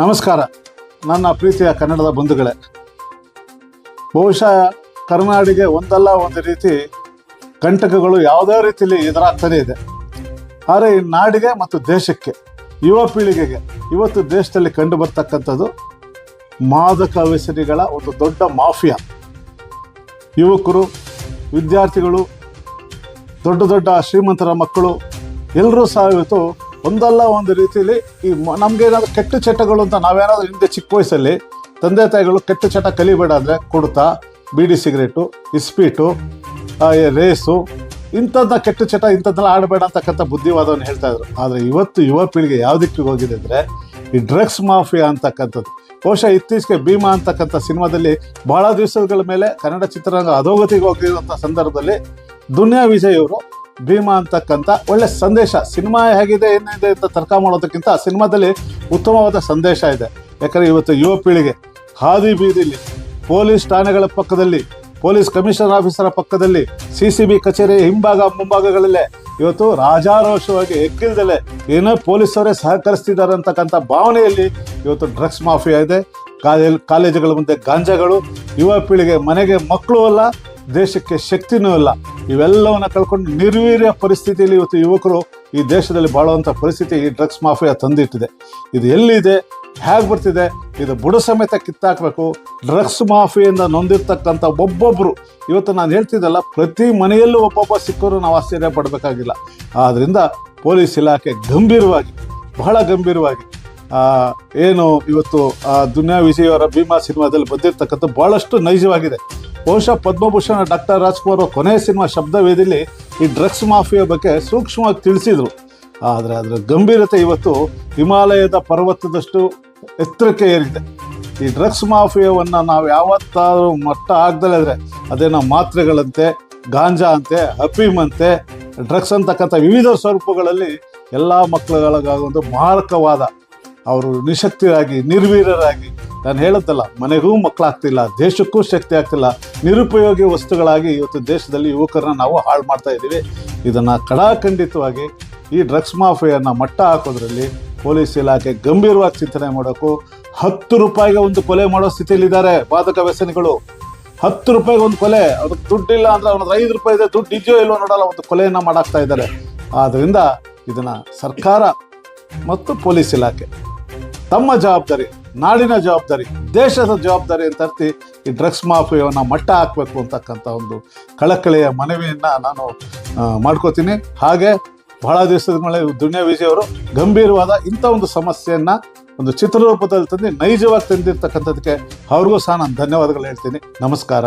ನಮಸ್ಕಾರ. ನನ್ನ ಪ್ರೀತಿಯ ಕನ್ನಡದ ಬಂಧುಗಳೇ. ಬಹುಶಃ ಕರ್ನಾಡಿಗೆ ಒಂದಲ್ಲ ಒಂದು ರೀತಿ ಕಂಟಕಗಳು ಯಾವುದೇ ರೀತಿಯಲ್ಲಿ ಎದುರಾಗ್ತಾನೆ ಇದೆ. ಆದರೆ ಈ ನಾಡಿಗೆ ಮತ್ತು ದೇಶಕ್ಕೆ, ಯುವ ಪೀಳಿಗೆಗೆ ಇವತ್ತು ದೇಶದಲ್ಲಿ ಕಂಡು ಬರ್ತಕ್ಕಂಥದ್ದು ಮಾದಕ ವ್ಯಸನಿಗಳ ಒಂದು ದೊಡ್ಡ ಮಾಫಿಯಾ. ಯುವಕರು, ವಿದ್ಯಾರ್ಥಿಗಳು, ದೊಡ್ಡ ದೊಡ್ಡ ಶ್ರೀಮಂತರ ಮಕ್ಕಳು, ಎಲ್ಲರೂ ಸಹ ಇವತ್ತು ಒಂದಲ್ಲ ಒಂದು ರೀತಿಯಲ್ಲಿ ಈ ನಮ್ಗೆ ಏನಾದ್ರೂ ಕೆಟ್ಟ ಚಟಗಳು ಅಂತ ನಾವೇನಾದ್ರೂ ಹಿಂದೆ ಚಿಕ್ಕ ವಯಸ್ಸಲ್ಲಿ ತಂದೆ ತಾಯಿಗಳು ಕೆಟ್ಟ ಚಟ ಕಲಿಬೇಡ ಅಂದರೆ ಕುಡ್ತಾ, ಬೀಡಿ ಸಿಗರೇಟು, ಇಸ್ಪೀಟು ರೇಸು ಇಂಥದ್ದನ್ನ ಕೆಟ್ಟ ಚಟ ಇಂಥದ್ದೆಲ್ಲ ಆಡಬೇಡ ಅಂತಕ್ಕಂಥ ಬುದ್ಧಿವಾದವನ್ನು ಹೇಳ್ತಾ ಇದ್ರು. ಆದರೆ ಇವತ್ತು ಯುವ ಪೀಳಿಗೆ ಯಾವ ದಿಕ್ಕಿಗೆ ಹೋಗಿದೆ ಅಂದರೆ ಈ ಡ್ರಗ್ಸ್ ಮಾಫಿಯಾ ಅಂತಕ್ಕಂಥದ್ದು. ಬಹುಶಃ ಇತ್ತೀಚೆಗೆ ಭೀಮಾ ಅಂತಕ್ಕಂಥ ಸಿನಿಮಾದಲ್ಲಿ ಬಹಳ ದಿವಸಗಳ ಮೇಲೆ ಕನ್ನಡ ಚಿತ್ರರಂಗ ಅಧೋಗತಿಗೆ ಹೋಗಿರುವಂಥ ಸಂದರ್ಭದಲ್ಲಿ ದುನಿಯಾ ವಿಜಯ್ ಅವರು ಭೀಮಾ ಅಂತಕ್ಕಂಥ ಒಳ್ಳೆ ಸಂದೇಶ. ಸಿನಿಮಾ ಹೇಗಿದೆ, ಏನಿದೆ ಅಂತ ತರ್ಕ ಮಾಡೋದಕ್ಕಿಂತ ಆ ಸಿನಿಮಾದಲ್ಲಿ ಉತ್ತಮವಾದ ಸಂದೇಶ ಇದೆ. ಯಾಕಂದರೆ ಇವತ್ತು ಯುವ ಪೀಳಿಗೆ ಹಾದಿ ಬೀದಿಲಿ ಪೊಲೀಸ್ ಠಾಣೆಗಳ ಪಕ್ಕದಲ್ಲಿ, ಪೊಲೀಸ್ ಕಮಿಷನರ್ ಆಫೀಸರ ಪಕ್ಕದಲ್ಲಿ, ಸಿ ಸಿ ಬಿ ಕಚೇರಿ ಹಿಂಭಾಗ, ಮುಂಭಾಗಗಳಲ್ಲೇ ಇವತ್ತು ರಾಜಾರೋಷವಾಗಿ ಎಕ್ಕಿಲ್ದಲೆ ಏನೋ ಪೊಲೀಸರೇ ಸಹಕರಿಸ್ತಿದ್ದಾರೆ ಅಂತಕ್ಕಂಥ ಭಾವನೆಯಲ್ಲಿ ಇವತ್ತು ಡ್ರಗ್ಸ್ ಮಾಫಿಯಾ ಇದೆ. ಕಾಲೇಜ್, ಕಾಲೇಜುಗಳ ಮುಂದೆ ಗಾಂಜಾಗಳು. ಯುವ ಪೀಳಿಗೆ ಮನೆಗೆ ಮಕ್ಕಳು ಅಲ್ಲ ದೇಶಕ್ಕೆ ಶಕ್ತಿನೂ ಇಲ್ಲ. ಇವೆಲ್ಲವನ್ನ ಕಳ್ಕೊಂಡು ನಿರ್ವೀರ್ಯ ಪರಿಸ್ಥಿತಿಯಲ್ಲಿ ಇವತ್ತು ಯುವಕರು ಈ ದೇಶದಲ್ಲಿ ಬಾಳುವಂಥ ಪರಿಸ್ಥಿತಿ ಈ ಡ್ರಗ್ಸ್ ಮಾಫಿಯಾ ತಂದಿಟ್ಟಿದೆ. ಇದು ಎಲ್ಲಿದೆ? ಹೇಗೆ ಬರ್ತಿದೆ? ಇದು ಬುಡ ಸಮೇತ ಕಿತ್ತಾಕಬೇಕು. ಡ್ರಗ್ಸ್ ಮಾಫಿಯಿಂದ ನೊಂದಿರ್ತಕ್ಕಂಥ ಒಬ್ಬೊಬ್ಬರು ಇವತ್ತು ನಾನು ಹೇಳ್ತಿದ್ದಲ್ಲ, ಪ್ರತಿ ಮನೆಯಲ್ಲೂ ಒಬ್ಬೊಬ್ಬ ಸಿಕ್ಕರು ನಾವು ಆಶ್ಚರ್ಯ ಪಡಬೇಕಾಗಿಲ್ಲ. ಆದ್ದರಿಂದ ಪೊಲೀಸ್ ಇಲಾಖೆ ಗಂಭೀರವಾಗಿ, ಬಹಳ ಗಂಭೀರವಾಗಿ ಏನು ಇವತ್ತು ದುನಿಯಾ ವಿಜಯ್ ಅವರ ಭೀಮಾ ಸಿನಿಮಾದಲ್ಲಿ ಬಂದಿರತಕ್ಕಂಥ ಬಹಳಷ್ಟು ನೈಜವಾಗಿದೆ. ಬಹುಶಃ ಪದ್ಮಭೂಷಣ ಡಾಕ್ಟರ್ ರಾಜ್ಕುಮಾರ್ ಅವರು ಕೊನೆಯ ಸಿನಿಮಾ ಶಬ್ದವೇದಿಲಿ ಈ ಡ್ರಗ್ಸ್ ಮಾಫಿಯಾ ಬಗ್ಗೆ ಸೂಕ್ಷ್ಮವಾಗಿ ತಿಳಿಸಿದರು. ಆದರೆ ಅದರ ಗಂಭೀರತೆ ಇವತ್ತು ಹಿಮಾಲಯದ ಪರ್ವತದಷ್ಟು ಎತ್ತರಕ್ಕೆ ಏರಿದೆ. ಈ ಡ್ರಗ್ಸ್ ಮಾಫಿಯಾವನ್ನು ನಾವು ಯಾವತ್ತಾದರೂ ಮಟ್ಟ ಆಗ್ದಲೇ ಆದರೆ ಅದೇನೋ ಮಾತ್ರೆಗಳಂತೆ, ಗಾಂಜಾ ಅಂತೆ, ಅಫೀಮ್ ಅಂತೆ, ಡ್ರಗ್ಸ್ ಅಂತಕ್ಕಂಥ ವಿವಿಧ ಸ್ವರೂಪಗಳಲ್ಲಿ ಎಲ್ಲ ಮಕ್ಕಳುಗಳಿಗಾಗೊಂದು ಮಾರಕವಾದ ಅವರು ನಿಶಕ್ತಿಯಾಗಿ, ನಿರ್ವೀರರಾಗಿ ನಾನು ಹೇಳುತ್ತಲ್ಲ ಮನೆಗೂ ಮಕ್ಕಳಾಗ್ತಿಲ್ಲ, ದೇಶಕ್ಕೂ ಶಕ್ತಿ ಆಗ್ತಿಲ್ಲ, ನಿರುಪಯೋಗಿ ವಸ್ತುಗಳಾಗಿ ಇವತ್ತು ದೇಶದಲ್ಲಿ ಯುವಕರನ್ನ ನಾವು ಹಾಳು ಮಾಡ್ತಾ ಇದ್ದೀವಿ. ಇದನ್ನು ಕಡಾಖಂಡಿತವಾಗಿ ಈ ಡ್ರಗ್ಸ್ ಮಾಫಿಯನ್ನು ಮಟ್ಟ ಹಾಕೋದ್ರಲ್ಲಿ ಪೊಲೀಸ್ ಇಲಾಖೆ ಗಂಭೀರವಾಗಿ ಚಿಂತನೆ ಮಾಡೋಕ್ಕೂ ಹತ್ತು ರೂಪಾಯಿಗೆ ಒಂದು ಕೊಲೆ ಮಾಡೋ ಸ್ಥಿತಿಯಲ್ಲಿದ್ದಾರೆ ಬಾಧಕ ವ್ಯಸನಿಗಳು. ಹತ್ತು ರೂಪಾಯಿಗೆ ಒಂದು ಕೊಲೆ, ಅದು ದುಡ್ಡಿಲ್ಲ ಅಂದ್ರೆ ಅವನದು ಐದು ರೂಪಾಯಿ ಇದೆ, ದುಡ್ಡು ಇದೆಯೋ ಇಲ್ಲೋ ನೋಡಲ್ಲ, ಒಂದು ಕೊಲೆಯನ್ನು ಮಾಡಾಕ್ತಾ ಇದ್ದಾರೆ. ಆದ್ದರಿಂದ ಇದನ್ನು ಸರ್ಕಾರ ಮತ್ತು ಪೊಲೀಸ್ ಇಲಾಖೆ ತಮ್ಮ ಜವಾಬ್ದಾರಿ ನಾಡಿನ ಜವಾಬ್ದಾರಿ, ದೇಶದ ಜವಾಬ್ದಾರಿ ಅಂತ ಈ ಡ್ರಗ್ಸ್ ಮಾಫಿಯಾವನ್ನು ಮಟ್ಟ ಹಾಕಬೇಕು ಅಂತಕ್ಕಂಥ ಒಂದು ಕಳಕಳಿಯ ಮನವಿಯನ್ನು ನಾನು ಮಾಡ್ಕೋತೀನಿ. ಹಾಗೆ ಬಹಳ ದಿವಸದ ಮೇಲೆ ದುನಿಯಾ ವಿಜಯ್ ಅವರು ಗಂಭೀರವಾದ ಇಂಥ ಒಂದು ಸಮಸ್ಯೆಯನ್ನು ಒಂದು ಚಿತ್ರರೂಪದಲ್ಲಿ ತಂದು ನೈಜವಾಗಿ ತಂದಿರ್ತಕ್ಕಂಥದ್ದಕ್ಕೆ ಅವ್ರಿಗೂ ಸಹ ನಾನು ಧನ್ಯವಾದಗಳು ಹೇಳ್ತೀನಿ. ನಮಸ್ಕಾರ.